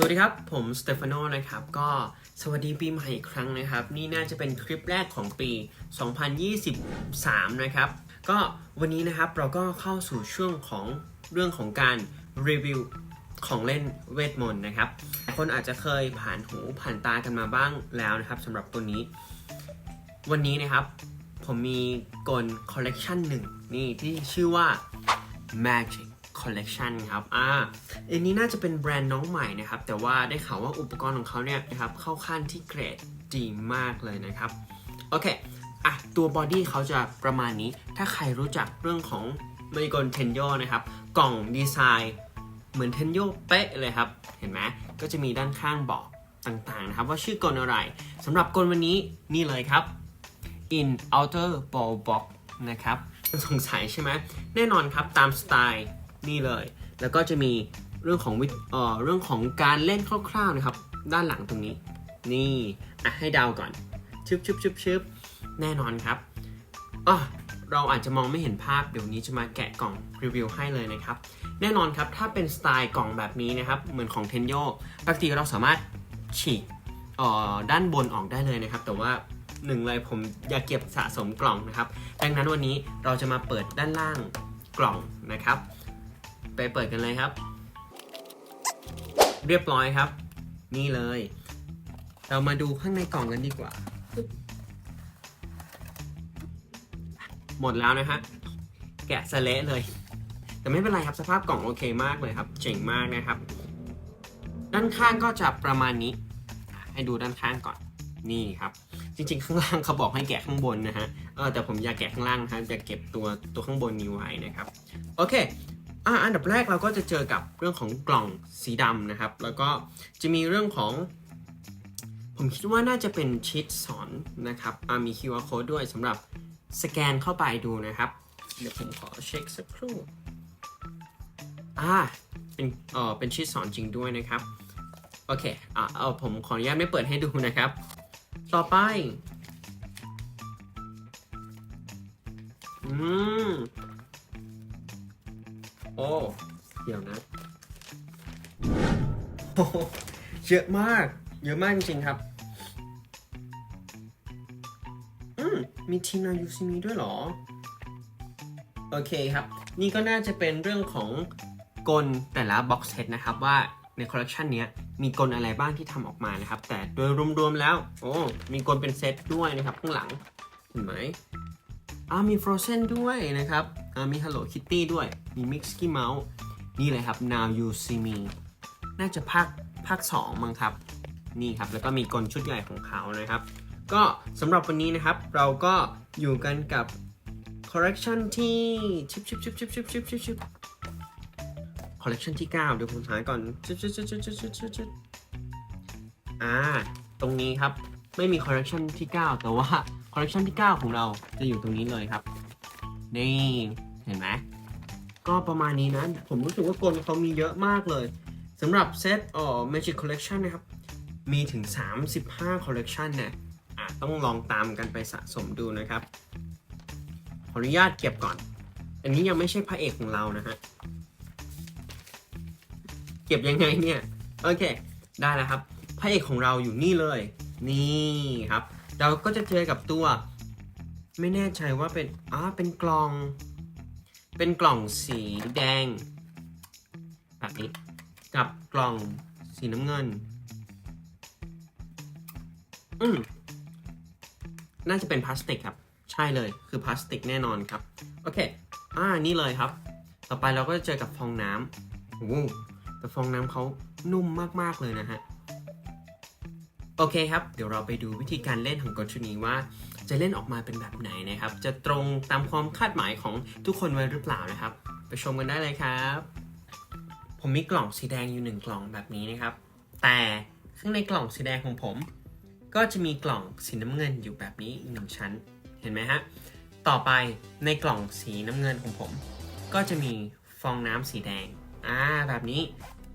สวัสดีครับ ผมสเตฟานโนนะครับ ก็สวัสดีปีใหม่อีกครั้งนะครับ นี่น่าจะเป็นคลิปแรกของปี 2023 นะครับ ก็วันนี้นะครับเราก็เข้าสู่ช่วงของเรื่องของการรีวิวของเล่นเวทมนต์นะครับ คนอาจจะเคยผ่านหูผ่านตากันมาบ้างแล้วนะครับสำหรับตัวนี้ วันนี้นะครับ ผมมีกลคอลเลกชันหนึ่งนี่ที่ชื่อว่า Magic Collection ครับอ่าอันนี้น่าจะเป็นแบรนด์น้องใหม่นะครับ แต่ว่าได้ข่าวว่าอุปกรณ์ของเขาเนี่ยนะครับเข้าขั้นที่เกรดดีมากเลยนะครับ โอเคอะตัวบอดี้เขาจะประมาณนี้ ถ้าใครรู้จักเรื่องของมริกลเทนโยนะครับ กล่องดีไซน์เหมือนเทนโยเป๊ะเลยครับ เห็นไหมก็จะมีด้านข้างบอกต่างๆนะครับ ว่าชื่อกลอะไรสำหรับกลวันนี้นี่เลยครับ in outer ball box นะครับสงสัยใช่ไหมแน่นอนครับตามสไตล์ นี่เลย แล้วก็จะมีเรื่องของวิเอ่อเรื่องของการเล่นคร่าวๆนะครับ ด้านหลังตรงนี้ นี่อะให้เดาวก่อนชึบชึบชึบชึบแน่นอนครับอะเราอาจจะมองไม่เห็นภาพเดี๋ยวนี้จะมาแกะกล่องรีวิวให้เลยนะครับ แน่นอนครับถ้าเป็นสไตล์กล่องแบบนี้นะครับ เหมือนของเทนโยปกติเราสามารถฉีกด้านบนออกได้เลยนะครับ แต่ว่าหนึ่งเลยผมอยากเก็บสะสมกล่องนะครับ ดังนั้นวันนี้เราจะมาเปิดด้านล่างกล่องนะครับ ไปเปิดกันเลยครับ เรียบร้อยครับ นี่เลย เรามาดูข้างในกล่องกันดีกว่า หมดแล้วนะฮะแกะสะเละเลย แต่ไม่เป็นไรครับสภาพกล่องโอเคมากเลยครับ เจ๋งมากนะครับ ด้านข้างก็จะประมาณนี้ ให้ดูด้านข้างก่อนนี่ครับ จริงๆ ข้างล่างเขาบอกให้แกะข้างบนนะฮะเออแต่ผมอยากแกะข้างล่างนะครับอยากเก็บตัวตัวข้างบนนี้ไว้นะครับ โอเค อะอันดับแรกเราก็จะเจอกับเรื่องของกล่องสีดำนะครับ แล้วก็จะมีเรื่องของ ผมคิดว่าน่าจะเป็นชีตสอนนะครับมี QR code ด้วยสำหรับสแกนเข้าไปดูนะครับ เดี๋ยวผมขอเช็คสักครู่อ่าเป็นเออเป็นชีตสอนจริงด้วยนะครับ โอเคอะเอาผมขออนุญาตไม่เปิดให้ดูนะครับ ต่อไป อืม โอ้เดี๋ยวนะโอ้โหเยอะมาก เยอะมากจริงๆครับ อืมมีทีมนายูซีมีด้วยเหรอ โอเคครับ นี่ก็น่าจะเป็นเรื่องของกลแต่ละบ็อกเซตนะครับว่าในคอลเลกชันนี้มีกลอะไรบ้างที่ทำออกมานะครับ แต่โดยรวมๆแล้ว โอ้ มีกลเป็นเซตด้วยนะครับ ข้างหลัง เห็นไหม อ่ามี Frozen ด้วยนะครับอ่ามี Hello Kitty ด้วย มี Mickey Mouse นี่เลยครับ Now You See Me น่าจะภาคภาค 2 มั้งครับ นี่ครับ แล้วก็มีกลชุดใหญ่ของเขานะครับ ก็สำหรับวันนี้นะครับ เราก็อยู่กันกับ Collection ที่ชิบชิบชิบชิบชิบชิบชิบชิบ Collection ที่ 9 เดี๋ยวผมหาก่อนชิบชิบชิบชิบชิบชิบชิบชิบอ่า ตรงนี้ครับ ไม่มี Collection ที่ 9 แต่ว่า Collection ที่ 9 ของเราจะอยู่ตรงนี้เลยครับ นี่ เห็นไหมก็ประมาณนี้นะ ผมรู้สึกว่ากลเขามีเยอะมากเลยสำหรับเซตเอ่อ Magic Collection นะครับ มีถึง 35 Collection เนี่ยอะต้องลองตามกันไปสะสมดูนะครับ ขออนุญาตเก็บก่อน อันนี้ยังไม่ใช่พระเอกของเรานะฮะ เก็บยังไงเนี่ย โอเค ได้แล้วครับ พระเอกของเราอยู่นี่เลย นี่ครับ เราก็จะเจอกับตัว ไม่แน่ใจว่าเป็นอ่าเป็นกล่อง เป็นกล่องสีแดงแบบนี้กับกล่องสีน้ำเงิน อืมน่าจะเป็นพลาสติกครับ ใช่เลยคือพลาสติกแน่นอนครับ โอเค อ่านี่เลยครับ ต่อไปเราก็จะเจอกับฟองน้ำโอ้โหแต่ฟองน้ำเขานุ่มมากๆเลยนะฮะ โอเคครับ เดี๋ยวเราไปดูวิธีการเล่นของกลชุดนี้ว่า จะเล่นออกมาเป็นแบบไหนนะครับ จะตรงตามความคาดหมายของทุกคนไว้หรือเปล่านะครับ ไปชมกันได้เลยครับ ผมมีกล่องสีแดงอยู่หนึ่งกล่องแบบนี้นะครับ แต่ข้างในกล่องสีแดงของผม ก็จะมีกล่องสีน้ำเงินอยู่แบบนี้อีกหนึ่งชั้น เห็นไหมฮะ ต่อไปในกล่องสีน้ำเงินของผม ก็จะมีฟองน้ำสีแดง อ่า แบบนี้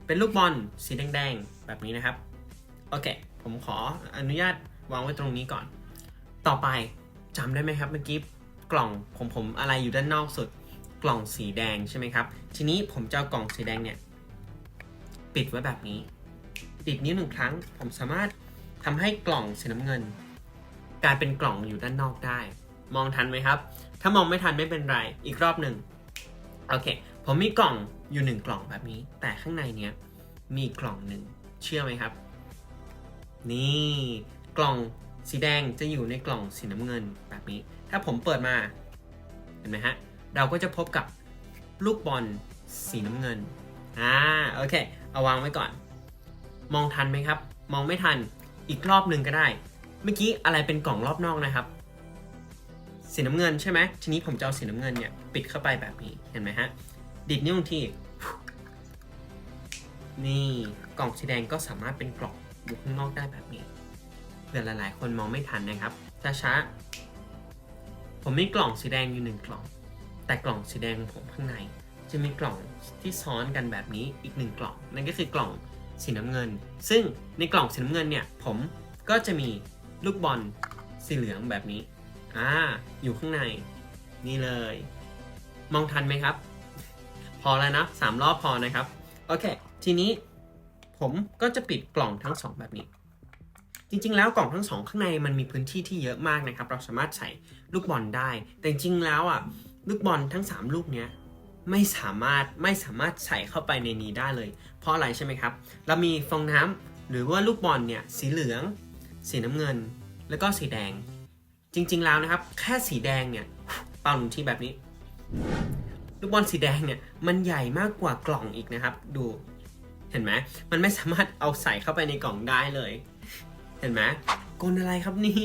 เป็นลูกบอลสีแดงๆ แบบนี้นะครับ โอเค ผมขออนุญาตวางไว้ตรงนี้ก่อน ต่อไปจำได้ไหมครับเมื่อกี้กล่องผมผมอะไรอยู่ด้านนอกสุดกล่องสีแดงใช่ไหมครับ ทีนี้ผมจะเอากล่องสีแดงเนี่ย ปิดไว้แบบนี้ดีดนิ้วหนึ่งครั้ง ผมสามารถทำให้กล่องสีน้ำเงิน กลายเป็นกล่องอยู่ด้านนอกได้ มองทันไหมครับ ถ้ามองไม่ทันไม่เป็นไร อีกรอบหนึ่งโอเค ผมมีกล่องอยู่หนึ่งกล่องแบบนี้ แต่ข้างในเนี้ยมีกล่องหนึ่งเชื่อไหมครับ นี่กล่องสีแดงจะอยู่ในกล่องสีน้ำเงินแบบนี้ ถ้าผมเปิดมา เห็นไหมฮะ เราก็จะพบกับลูกบอลสีน้ำเงิน อ่า โอเค เอาวางไว้ก่อน มองทันไหมครับ มองไม่ทัน อีกรอบหนึ่งก็ได้ เมื่อกี้อะไรเป็นกล่องรอบนอกนะครับ สีน้ำเงินใช่ไหมทีนี้ผมจะเอาสีน้ำเงินเนี่ยปิดเข้าไปแบบนี้ เห็นไหมฮะ ดิดนิ้วที นี่ กล่องสีแดงก็สามารถเป็นกล่อง อยู่ข้างนอกได้แบบนี้เผื่อหลายๆ คนมองไม่ทันนะครับช้าๆผมมีกล่องสีแดงอยู่หนึ่งกล่อง แต่กล่องสีแดงของผมข้างใน จะมีกล่องที่ซ้อนกันแบบนี้อีกหนึ่งกล่อง นั่นก็คือกล่องสีน้ำเงิน ซึ่งในกล่องสีน้ำเงินเนี่ยผมก็จะมีลูกบอลสีเหลืองแบบนี้อ่าอยู่ข้างใน นี่เลย มองทันไหมครับ พอแล้วนะสามรอบพอนะครับ โอเค ทีนี้ ผมก็จะปิดกล่องทั้งสองแบบนี้ จริงๆ แล้วกล่องทั้งสองข้างในมันมีพื้นที่ที่เยอะมากนะครับ เราสามารถใส่ลูกบอลได้ แต่จริงๆแล้วอะลูกบอลทั้ง 3 ลูกเนี้ยไม่สามารถไม่สามารถใส่เข้าไปในนี้ได้เลย เพราะอะไรใช่ไหมครับ เรามีฟองน้ำหรือว่าลูกบอลเนี่ยสีเหลือง สีน้ำเงิน แล้วก็สีแดง จริงๆแล้วนะครับ แค่สีแดงเนี่ยเป่าหนึ่งทีแบบนี้ ลูกบอลสีแดงเนี่ยมันใหญ่มากกว่ากล่องอีกนะครับ ดู เห็นไหมมันไม่สามารถเอาใส่เข้าไปในกล่องได้เลย เห็นไหมกลอะไรครับนี่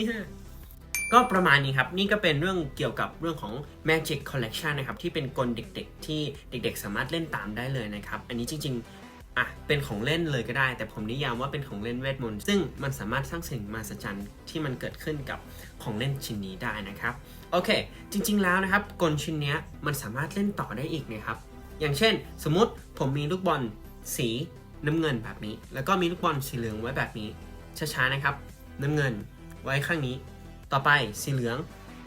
ก็ประมาณนี้ครับ นี่ก็เป็นเรื่องเกี่ยวกับเรื่องของ Magic Collection นะครับ ที่เป็นกลเด็กๆ ที่เด็กๆ สามารถเล่นตามได้เลยนะครับ อันนี้จริงๆอะเป็นของเล่นเลยก็ได้ แต่ผมนิยามว่าเป็นของเล่นเวทมนต์ซึ่งมันสามารถสร้างสิ่งมหัศจรรย์ที่มันเกิดขึ้นกับของเล่นชิ้นนี้ได้นะครับโอเค จริง ๆ แล้วนะครับกลชิ้นนี้มันสามารถเล่นต่อได้อีกนะครับอย่างเช่น สมมติผมมีลูกบอล สีน้ำเงินแบบนี้ แล้วก็มีลูกบอลสีเหลืองไว้แบบนี้ช้าๆนะครับ น้ำเงินไว้ข้างนี้ ต่อไปสีเหลือง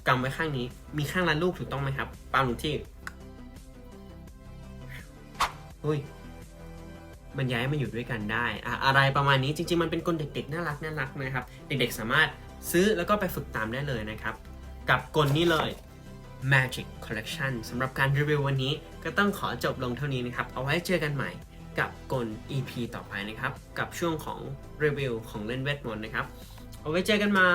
กำไว้ข้างนี้ มีข้างละลูกถูกต้องไหมครับปาลงที่อุ้ยมันย้ายมาอยู่ด้วยกันได้อะอะไรประมาณนี้จริงๆ มันเป็นกลเด็กๆน่ารักน่ารักนะครับ เด็กๆสามารถซื้อแล้วก็ไปฝึกตามได้เลยนะครับ กับกลนี้เลย Magic Collection สำหรับการรีวิววันนี้ก็ต้องขอจบลงเท่านี้นะครับ เอาไว้เจอกันใหม่ กับกล EP ต่อไปนะครับ กับช่วงของรีวิวของเล่นเวทมนต์นะครับ เอาไว้เจอกันใหม่